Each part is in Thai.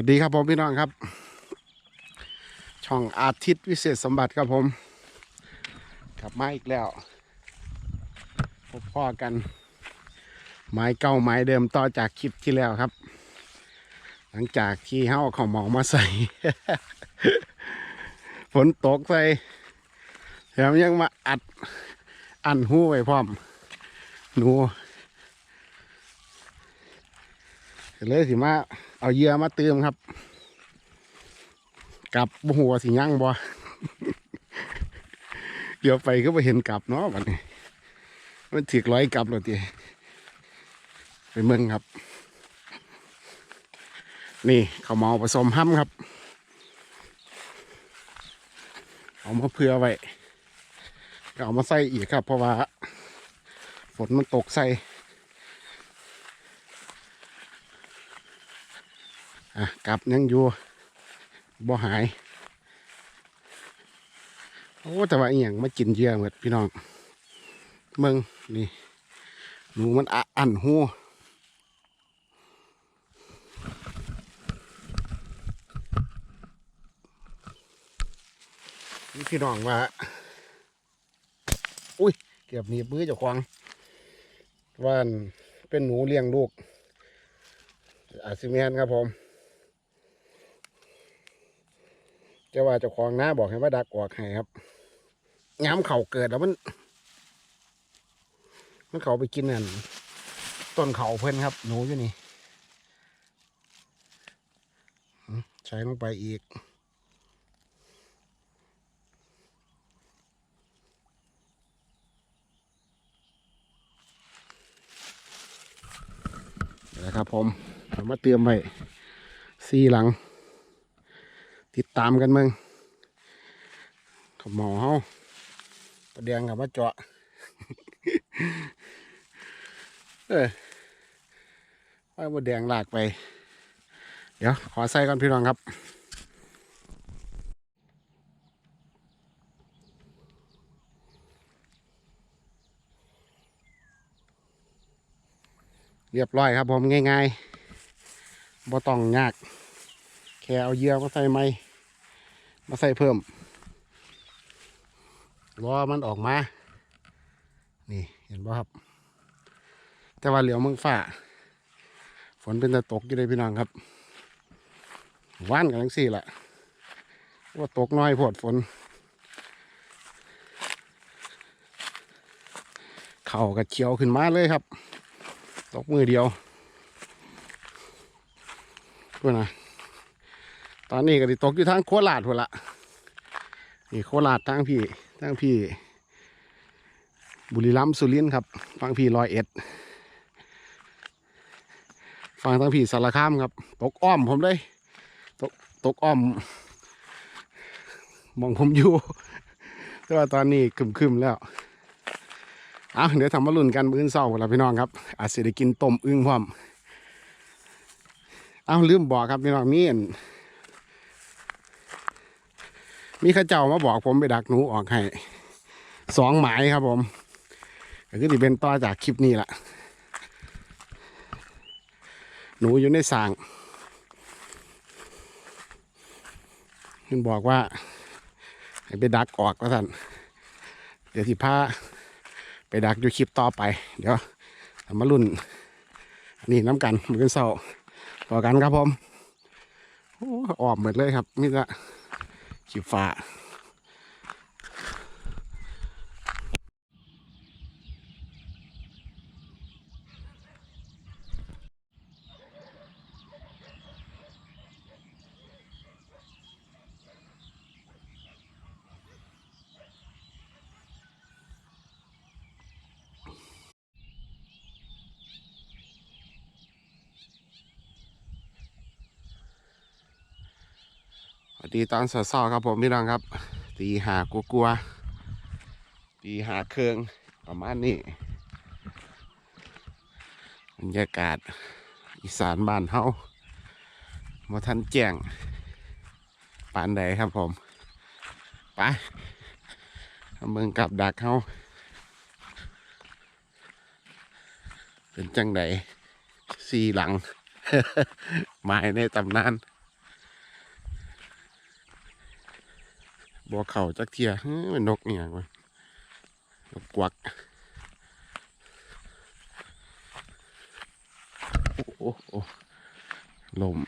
วัสดีครับผมพี่น้องครับ ช่องอาทิตย์วิเศษสมบัติครับผม กลับมาอีกแล้วพบพ่อกัน ไม้เก่าไม้เดิมต่อจากคลิปที่แล้วครับ หลังจากที่เฮาเอาของหมอมาใส่ ฝนตกใส่แถมยังมาอัดอันหูไว้พร้อมหนูเลยสิมา เอาเหยื่อมาเติมครับ กลับบ่หัวสิยั่งบ่เดี๋ยวไปก็ไปเห็นกลับเนาะวันนี้ มันถึกร้อยกลับแล้วทีไปเมืองครับ นี่เขาวเมาผสมห้ำครับ เอามาเพื่อไว้ก็เอามาใส่อีกครับ เพราะว่า ฝนมันตกใส่ อะกลับยังอยู่บ่หาย โอ้แต่ว่าอหย่างมากินเยอะหมือนพี่น้องเมืองนี่หนูมันอ,อันหูนี่พี่น้องว่า อุ้ย เกือบหนีบมือเจ้าควงว่าอันเป็นหนูเลี้ยงลูกอาซิเมียนครับผม จะว่าเจ้าของน้าบอกให้ว่าดักออกให้ครับย้ำเข่าเกิดแล้วมัน มันเขาไปกินนั่นต้นเขาเพิ่นครับ หนูอยู่นี่ ใช้ลงไปอีกนะครับผมผมมาเตรียมไว้สี่หลัง ติดตามกันมึงขบหมอเฮาประเดียงกับมาเจาะเออว่าบดแดงลากไป เดี๋ยว ขอใส่ก่อนพี่น้องครับเรียบร้อยครับผมง่ายๆบ่ต้องยาก แค่เอาเยื่อมาใส่ไม้ มาใส่เพิ่มรอมันออกมา นี่เห็นป่ะครับ แต่ว่าเหลียวเมืองฝ่า ฝนเป็นแต่ตกอยู่เลยพี่น้องครับว่านกันทั้งสี่แหละว่าตกน้อยโพดฝน เข่ากับเขียวขึ้นมาเลยครับ ตกมือเดียวเพื่อนนะ ตอนนี้ก็ติตกอยู่ทางโคราชพุ่นละนี่โคราชทางพี่ทางพี่ บุรีรัมย์สุรินทร์ครับฟังพี่ร้อยเอ็ดฟังทางพี่สารคามครับ ตกอ้อมผมเลย ตกตกอ้อมมองผมอยู่ แต่ว่าตอนนี้คึมๆแล้วเอาเดี๋ยวทำมาลุ่นกันมื้อเศร้าแล้วพี่น้องครับ อาจจะได้กินต้มอึ่งพร้อมเอาลืมบอกครับพี่น้องมีอัน มีข้าเจ้ามาบอกผมไปดักหนูออกให้สองหมายครับผมก็คือที่เป็นต่อจากคลิปนี้แหละหนูอยู่ในสางเพิ่นบอกว่า ให้ไปดักออกแล้วท่านเดี๋ยวที่พาไปดักอยู่คลิปต่อไป เดี๋ยวมารุ่นนี่น้ำกันมือเศร้าต่อกันครับผมโอ้ออกหมดเลยครับมิตร ขีฟ้ สวัสดีตอนเช้าๆครับผมพี่น้องครับ ตีหากลัวๆตีหาเครื่องประมาณนี้บรรยากาศอีสานบ้านเฮามาทันแจ้งปานใดครับผมไปเอาเมืองกับดักเฮาเป็นจังใดสี่หลังไม้ในตำนาน บัวเข่าจักเทียเฮ้ยมันนกเนี่ยงวะนกกวักโอ้โหโอ้ลม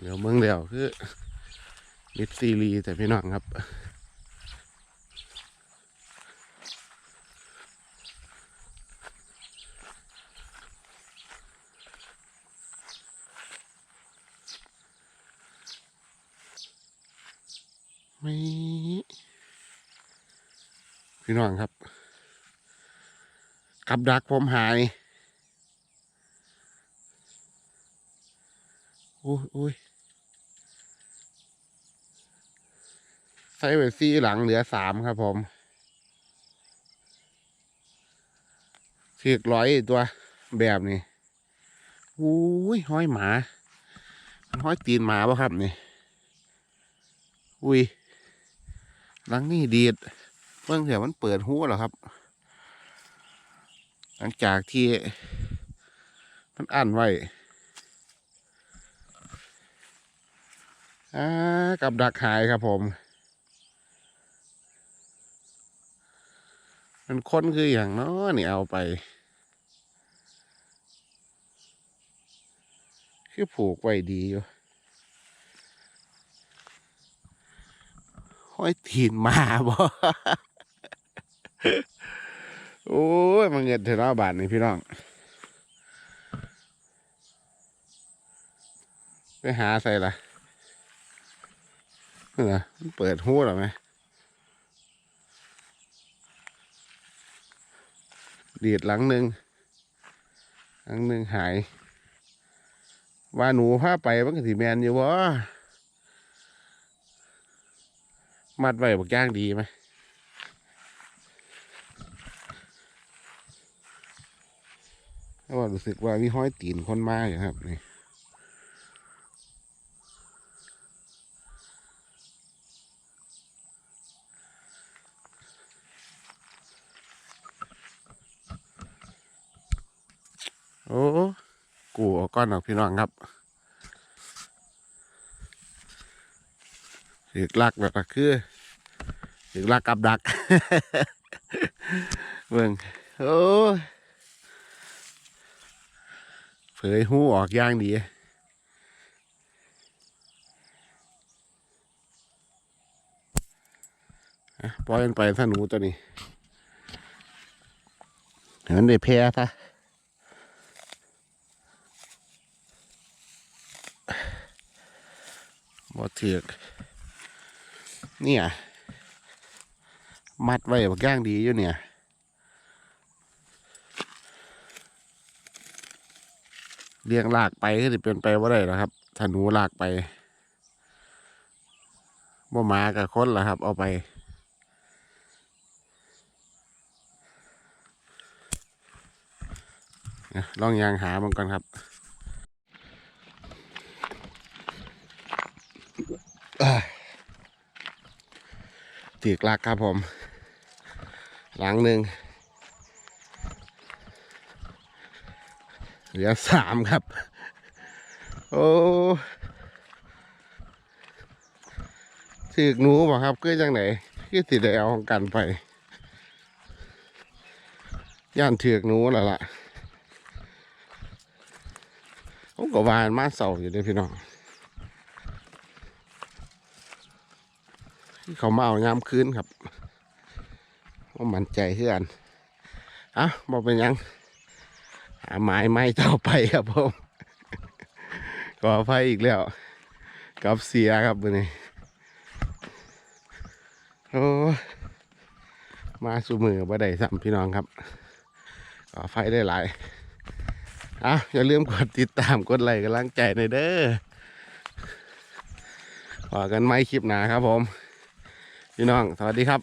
เดี๋ยวเมืองเดียวคือมิดซีรีแต่พี่น้องครับ ไม่พี่น้องครับ กับดักผมหายอุ้ยอุ้ยใส่ไว้ซี่หลังเหลือสามครับผมสีกร้อยตัวแบบนี้อุ้ยห้อยหมา ห้อยตีนหมาป่ะครับนี่ อุ้ย หลังนี่ดีดเมื่อเดี๋ยวมันเปิดหัวเหรอครับ หลังจากที่มันอั้นไว้กับดักหายครับผม มันค้นคืออย่างน้อนี่เอาไป คือผูกไว้ดีอยู่ ห้อยตีนมาบ่โอ้ยมันเงินเทนาบาทนี่พี่น้อง ไปหาใส่ละนี่นะเปิดหูหรอไหมดีดหลังหนึ่งหลังหนึ่งหาย ว่าหนูพาไปมันก็สิแมนอยู่วะ มัดไว้บักย่างดีไหมแต่ว่ารู้สึกว่ามีห้อยตีนคนมากอยู่ครับนี่โอ้กูก้อนออกพี่น้องครับ ถือลักแบบคือถึงลากกับดักเบิ่งโอ้เผยหูออกย่างดีปล่อยมันไปถ้าหนูตัวนี้เห็นมันได้แพ้ซะบ่เถือก เนี่ยมัดไว้บักย่างดีอยู่เนี่ยเลี้ยงลากไปก็จะเป็นไปว่าได้หรอกครับถ้าหนูลากไปบ่มากับคนละครับ เอาไป ลองยางหามันก่อนครับอ่า ตีกลักครับผม หลังหนึ่งเหลือสามครับ โอ้ถือกหนูบ่ครับคือจังไหนคือติดได้เอาของกันไป ย่านถือกหนูแล้วล่ะผมก็วานมาเสาอยู่เด้อพี่น้อง ที่เขามาเอายามคืนครับว่ามันใจเพื่อนอะบอกเป็นยังหาไม้ไม้ต่อไปครับผมขออภัยอีกแล้วกับเสียครับวันนี้โอ้มาสู่มือบ่ได้สัมพี่น้องครับขอไฟได้หลายอะอย่าลืมกดติดตามกดไลค์กำลังใจในอยเด้อพอกันไหมคลิปหนาครับผม พี่น้อง สวัสดีครับ